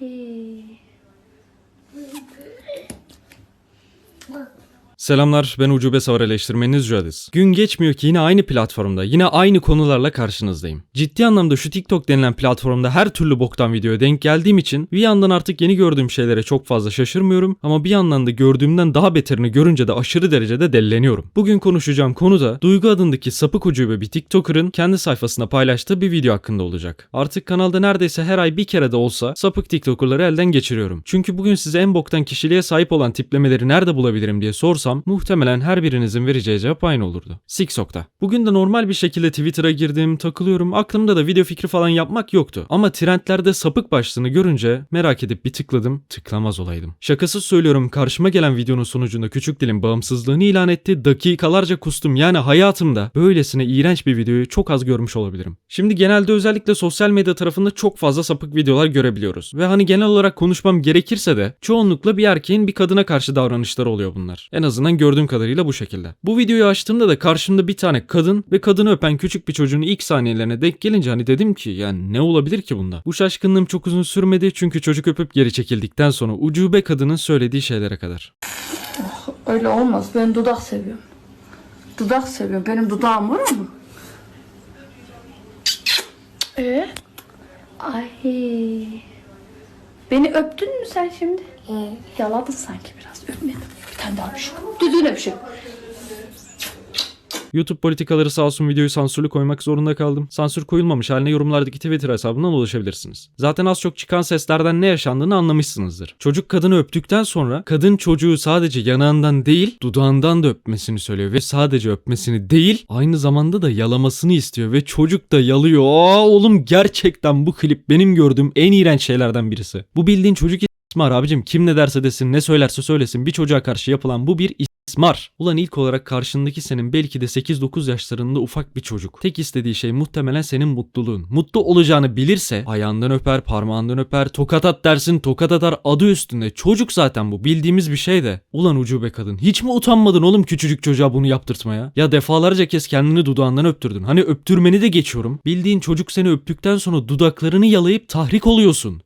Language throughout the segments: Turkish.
Hey. Selamlar ben Ucube Savar eleştirmeniz Jadis. Gün geçmiyor ki yine aynı platformda yine aynı konularla karşınızdayım. Ciddi anlamda şu TikTok denilen platformda her türlü boktan videoya denk geldiğim için bir yandan artık yeni gördüğüm şeylere çok fazla şaşırmıyorum ama bir yandan da gördüğümden daha beterini görünce de aşırı derecede delleniyorum. Bugün konuşacağım konu da Duygu adındaki sapık ucube bir TikToker'ın kendi sayfasına paylaştığı bir video hakkında olacak. Artık kanalda neredeyse her ay bir kere de olsa sapık TikToker'ları elden geçiriyorum. Çünkü bugün size en boktan kişiliğe sahip olan tiplemeleri nerede bulabilirim diye sorsam muhtemelen her birinizin vereceği cevap aynı olurdu. Siksok'ta. Bugün de normal bir şekilde Twitter'a girdim, takılıyorum. Aklımda da video fikri falan yapmak yoktu. Ama trendlerde sapık başlığını görünce merak edip bir tıkladım, tıklamaz olaydım. Şakasız söylüyorum karşıma gelen videonun sonucunda küçük dilin bağımsızlığını ilan etti. Dakikalarca kustum. Yani hayatımda böylesine iğrenç bir videoyu çok az görmüş olabilirim. Şimdi genelde özellikle sosyal medya tarafında çok fazla sapık videolar görebiliyoruz. Ve hani genel olarak konuşmam gerekirse de çoğunlukla bir erkeğin bir kadına karşı davranışları oluyor bunlar. En azından gördüğüm kadarıyla bu şekilde. Bu videoyu açtığımda da karşımda bir tane kadın ve kadını öpen küçük bir çocuğun ilk saniyelerine denk gelince hani dedim ki yani ne olabilir ki bunda? Bu şaşkınlığım çok uzun sürmedi çünkü çocuk öpüp geri çekildikten sonra ucube kadının söylediği şeylere kadar. Öyle olmaz. Ben dudak seviyorum. Dudak seviyorum. Benim dudağım var mı? Ee? Ay. Beni öptün mü sen şimdi? Yaladın sanki biraz. Öpmedim. Tane daha. Düdüğüne bir şey. YouTube politikaları sağ olsun videoyu sansürlü koymak zorunda kaldım. Sansür koyulmamış haline yorumlardaki Twitter hesabından ulaşabilirsiniz. Zaten az çok çıkan seslerden ne yaşandığını anlamışsınızdır. Çocuk kadını öptükten sonra kadın çocuğu sadece yanağından değil dudağından da öpmesini söylüyor ve sadece öpmesini değil aynı zamanda da yalamasını istiyor ve çocuk da yalıyor. Aa oğlum gerçekten bu klip benim gördüğüm en iğrenç şeylerden birisi. Bu bildiğin çocuk ismar abicim kim ne derse desin ne söylerse söylesin bir çocuğa karşı yapılan bu bir İsmar. Ulan ilk olarak karşındaki senin belki de 8-9 yaşlarında ufak bir çocuk. Tek istediği şey muhtemelen senin mutluluğun. Mutlu olacağını bilirse ayağından öper, parmağından öper, tokat at dersin, tokat atar adı üstünde. Çocuk zaten bu bildiğimiz bir şey de. Ulan ucube kadın hiç mi utanmadın oğlum küçücük çocuğa bunu yaptırtmaya? Ya defalarca kez kendini dudağından öptürdün. Hani öptürmeni de geçiyorum. Bildiğin çocuk seni öptükten sonra dudaklarını yalayıp tahrik oluyorsun.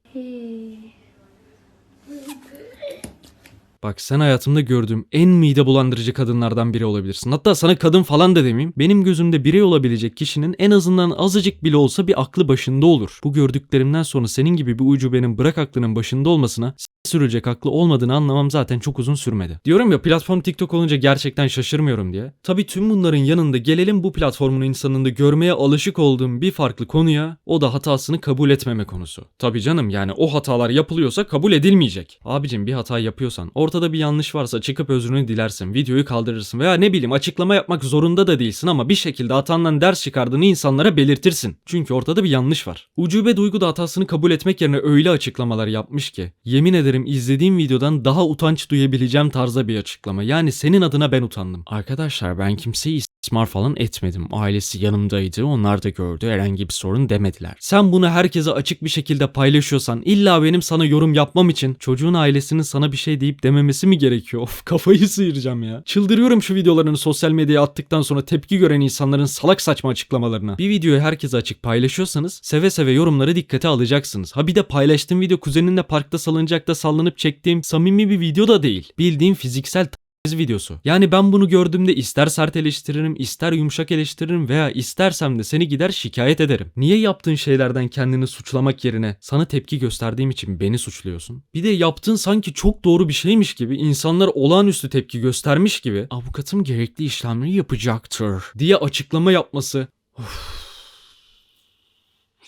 Bak sen hayatımda gördüğüm en mide bulandırıcı kadınlardan biri olabilirsin. Hatta sana kadın falan da demeyeyim. Benim gözümde birey olabilecek kişinin en azından azıcık bile olsa bir aklı başında olur. Bu gördüklerimden sonra senin gibi bir ucubenin bırak aklının başında olmasına sürülecek aklı olmadığını anlamam zaten çok uzun sürmedi. Diyorum ya platform TikTok olunca gerçekten şaşırmıyorum diye. Tabi tüm bunların yanında gelelim bu platformun insanında görmeye alışık olduğum bir farklı konuya o da hatasını kabul etmeme konusu. Tabi canım yani o hatalar yapılıyorsa kabul edilmeyecek. Abicim bir hata yapıyorsan ortada bir yanlış varsa çıkıp özrünü dilersin videoyu kaldırırsın veya ne bileyim açıklama yapmak zorunda da değilsin ama bir şekilde hatandan ders çıkardığını insanlara belirtirsin. Çünkü ortada bir yanlış var. Ucube Duygu da hatasını kabul etmek yerine öyle açıklamalar yapmış ki yemin ederim izlediğim videodan daha utanç duyabileceğim tarzda bir açıklama. Yani senin adına ben utandım. Arkadaşlar ben kimseyi istismar falan etmedim. Ailesi yanımdaydı. Onlar da gördü. Herhangi bir sorun demediler. Sen bunu herkese açık bir şekilde paylaşıyorsan illa benim sana yorum yapmam için çocuğun ailesinin sana bir şey deyip dememesi mi gerekiyor? Of kafayı sıyıracağım ya. Çıldırıyorum şu videolarını sosyal medyaya attıktan sonra tepki gören insanların salak saçma açıklamalarına. Bir videoyu herkese açık paylaşıyorsanız seve seve yorumları dikkate alacaksınız. Ha bir de paylaştığım video kuzeninle parkta salıncakta sallanıp çektiğim samimi bir video da değil. Bildiğin fiziksel videosu. Yani ben bunu gördüğümde ister sert eleştiririm, ister yumuşak eleştiririm veya istersem de seni gider şikayet ederim. Niye yaptığın şeylerden kendini suçlamak yerine sana tepki gösterdiğim için beni suçluyorsun? Bir de yaptığın sanki çok doğru bir şeymiş gibi insanlar olağanüstü tepki göstermiş gibi avukatım gerekli işlemleri yapacaktır diye açıklama yapması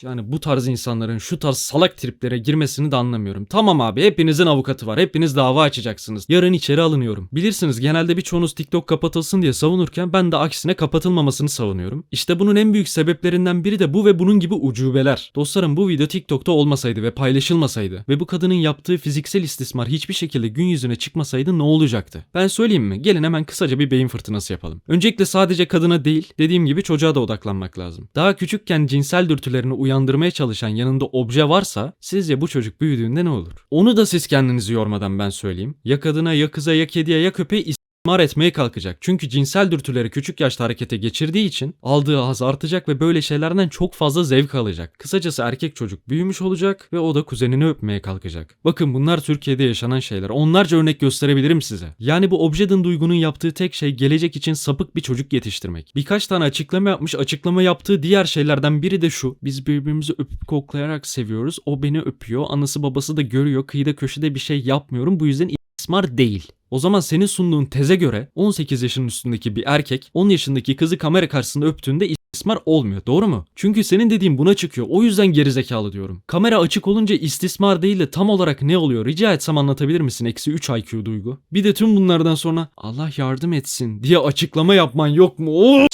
yani bu tarz insanların şu tarz salak triplere girmesini de anlamıyorum. Tamam abi hepinizin avukatı var. Hepiniz dava açacaksınız. Yarın içeri alınıyorum. Bilirsiniz genelde birçoğunuz TikTok kapatılsın diye savunurken ben de aksine kapatılmamasını savunuyorum. İşte bunun en büyük sebeplerinden biri de bu ve bunun gibi ucubeler. Dostlarım bu video TikTok'ta olmasaydı ve paylaşılmasaydı ve bu kadının yaptığı fiziksel istismar hiçbir şekilde gün yüzüne çıkmasaydı ne olacaktı? Ben söyleyeyim mi? Gelin hemen kısaca bir beyin fırtınası yapalım. Öncelikle sadece kadına değil, dediğim gibi çocuğa da odaklanmak lazım. Daha küçükken cinsel dürtülerini uyandırmaya çalışan yanında obje varsa sizce bu çocuk büyüdüğünde ne olur? Onu da siz kendinizi yormadan ben söyleyeyim. Ya kadına ya kıza ya kediye ya köpeğe istismar etmeye kalkacak. Çünkü cinsel dürtüleri küçük yaşta harekete geçirdiği için aldığı haz artacak ve böyle şeylerden çok fazla zevk alacak. Kısacası erkek çocuk büyümüş olacak ve o da kuzenini öpmeye kalkacak. Bakın bunlar Türkiye'de yaşanan şeyler. Onlarca örnek gösterebilirim size. Yani bu Obje'den duygunun yaptığı tek şey gelecek için sapık bir çocuk yetiştirmek. Birkaç tane açıklama yapmış. Açıklama yaptığı diğer şeylerden biri de şu. Biz birbirimizi öpüp koklayarak seviyoruz. O beni öpüyor. Anası babası da görüyor. Kıyıda köşede bir şey yapmıyorum. Bu yüzden istismar değil. O zaman senin sunduğun teze göre 18 yaşının üstündeki bir erkek 10 yaşındaki kızı kamera karşısında öptüğünde istismar olmuyor. Doğru mu? Çünkü senin dediğin buna çıkıyor. O yüzden gerizekalı diyorum. Kamera açık olunca istismar değil de tam olarak ne oluyor? Rica etsem anlatabilir misin? Eksi 3 IQ duygu. Bir de tüm bunlardan sonra Allah yardım etsin diye açıklama yapman yok mu? Oo!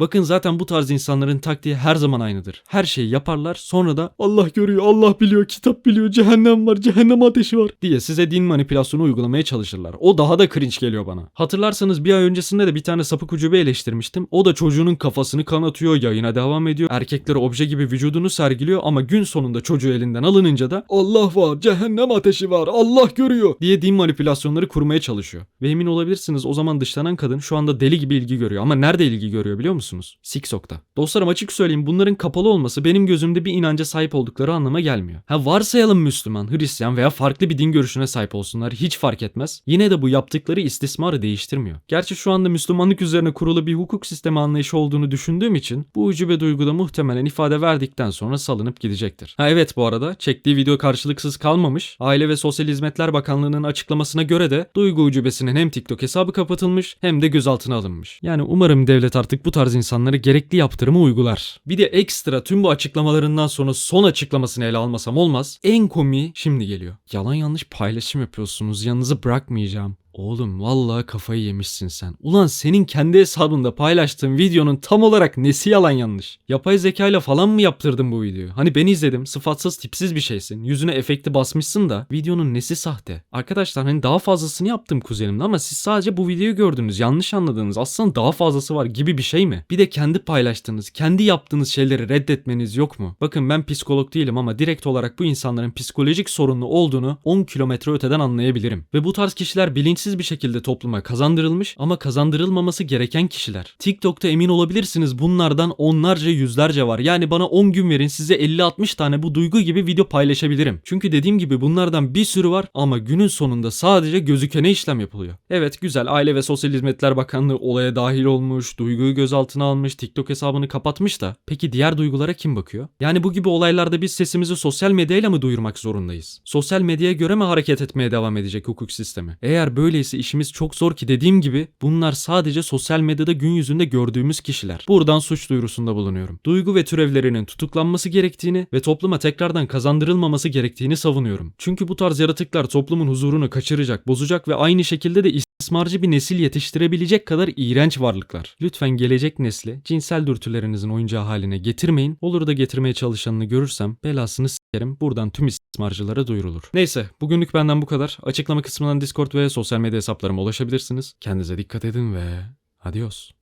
Bakın zaten bu tarz insanların taktiği her zaman aynıdır. Her şeyi yaparlar sonra da Allah görüyor, Allah biliyor, kitap biliyor, cehennem var, cehennem ateşi var diye size din manipülasyonu uygulamaya çalışırlar. O daha da cringe geliyor bana. Hatırlarsanız bir ay öncesinde de bir tane sapık ucube eleştirmiştim. O da çocuğunun kafasını kanatıyor, yayına devam ediyor. Erkekleri obje gibi vücudunu sergiliyor ama gün sonunda çocuğu elinden alınınca da Allah var, cehennem ateşi var, Allah görüyor diye din manipülasyonları kurmaya çalışıyor. Ve emin olabilirsiniz o zaman dışlanan kadın şu anda deli gibi ilgi görüyor. Ama nerede ilgi görüyor biliyor musunuz? Siksok'ta. Dostlarım açık söyleyeyim bunların kapalı olması benim gözümde bir inanca sahip oldukları anlama gelmiyor. Ha varsayalım Müslüman, Hristiyan veya farklı bir din görüşüne sahip olsunlar hiç fark etmez. Yine de bu yaptıkları istismarı değiştirmiyor. Gerçi şu anda Müslümanlık üzerine kurulu bir hukuk sistemi anlayışı olduğunu düşündüğüm için bu ucube duyguda muhtemelen ifade verdikten sonra salınıp gidecektir. Ha evet bu arada çektiği video karşılıksız kalmamış. Aile ve Sosyal Hizmetler Bakanlığı'nın açıklamasına göre de duygu ucubesinin hem TikTok hesabı kapatılmış hem de gözaltına alınmış. Yani umarım devlet artık bu tarz insanları gerekli yaptırımı uygular. Bir de ekstra tüm bu açıklamalarından sonra son açıklamasını ele almasam olmaz. En komiği şimdi geliyor. Yalan yanlış paylaşım yapıyorsunuz yanınızı bırakmayacağım. Oğlum vallahi kafayı yemişsin sen. Ulan senin kendi hesabında paylaştığın videonun tam olarak nesi yalan yanlış? Yapay zekayla falan mı yaptırdın bu videoyu? Hani ben izledim sıfatsız tipsiz bir şeysin. Yüzüne efekti basmışsın da videonun nesi sahte? Arkadaşlar hani daha fazlasını yaptım kuzenimle ama siz sadece bu videoyu gördünüz. Yanlış anladınız. Aslında daha fazlası var gibi bir şey mi? Bir de kendi paylaştığınız, kendi yaptığınız şeyleri reddetmeniz yok mu? Bakın ben psikolog değilim ama direkt olarak bu insanların psikolojik sorunlu olduğunu 10 kilometre öteden anlayabilirim. Ve bu tarz kişiler bilinçsiz bir şekilde topluma kazandırılmış ama kazandırılmaması gereken kişiler. TikTok'ta emin olabilirsiniz bunlardan onlarca yüzlerce var. Yani bana 10 gün verin size 50-60 tane bu duygu gibi video paylaşabilirim. Çünkü dediğim gibi bunlardan bir sürü var ama günün sonunda sadece gözükene işlem yapılıyor. Evet güzel Aile ve Sosyal Hizmetler Bakanlığı olaya dahil olmuş, duyguyu gözaltına almış, TikTok hesabını kapatmış da peki diğer duygulara kim bakıyor? Yani bu gibi olaylarda biz sesimizi sosyal medyayla mı duyurmak zorundayız? Sosyal medyaya göre mi hareket etmeye devam edecek hukuk sistemi? Eğer böyleyse işimiz çok zor ki dediğim gibi bunlar sadece sosyal medyada gün yüzünde gördüğümüz kişiler. Buradan suç duyurusunda bulunuyorum. Duygu ve türevlerinin tutuklanması gerektiğini ve topluma tekrardan kazandırılmaması gerektiğini savunuyorum. Çünkü bu tarz yaratıklar toplumun huzurunu kaçıracak, bozacak ve aynı şekilde de istismarcı bir nesil yetiştirebilecek kadar iğrenç varlıklar. Lütfen gelecek nesli cinsel dürtülerinizin oyuncağı haline getirmeyin. Olur da getirmeye çalışanını görürsem belasını s**erim. Buradan tüm istismarcılara duyurulur. Neyse bugünlük benden bu kadar. Açıklama kısmından Discord ve sosyal medya hesaplarıma ulaşabilirsiniz. Kendinize dikkat edin ve adios.